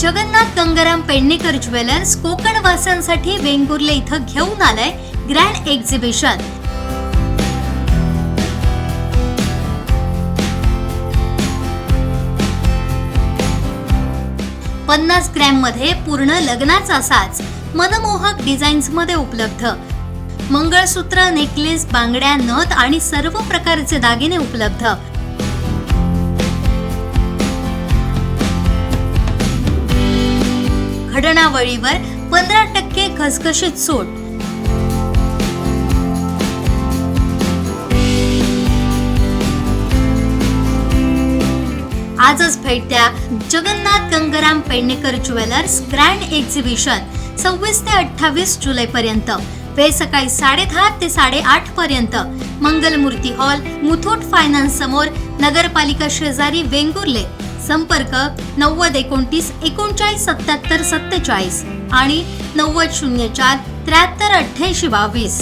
Jagannath Gangaram Pednekar jewellers Konkan वासांसाठी वेंगुर्ले इथं घेऊन आलंय ग्रँड एक्झिबिशन पन्नास ग्रॅममध्ये पूर्ण लग्नाचा साज मनमोहक डिझाईन्समध्ये उपलब्ध. मंगळसूत्र नेकलेस बांगड्या नथ आणि सर्व प्रकारचे दागिने उपलब्ध. घडणावळीवर पंधरा टक्के घसघशीत सूट. आजच भेट द्या Jagannath Gangaram Pednekar jewellers grand exhibition सव्वीस ते अठ्ठावीस जुलै पर्यंत. वेळ सकाळी साडेदहा ते साडेआठ पर्यंत. मंगलमूर्ती हॉल मुथूट फायनान्स समोर नगरपालिका शेजारी वेंगुर्ले. संपर्क नव्वद एकोणतीस एकोणचाळीस सत्याहत्तर सत्तेचाळीस आणि नव्वद शून्य चार त्र्याहत्तर अठ्ठ्याऐंशी बावीस.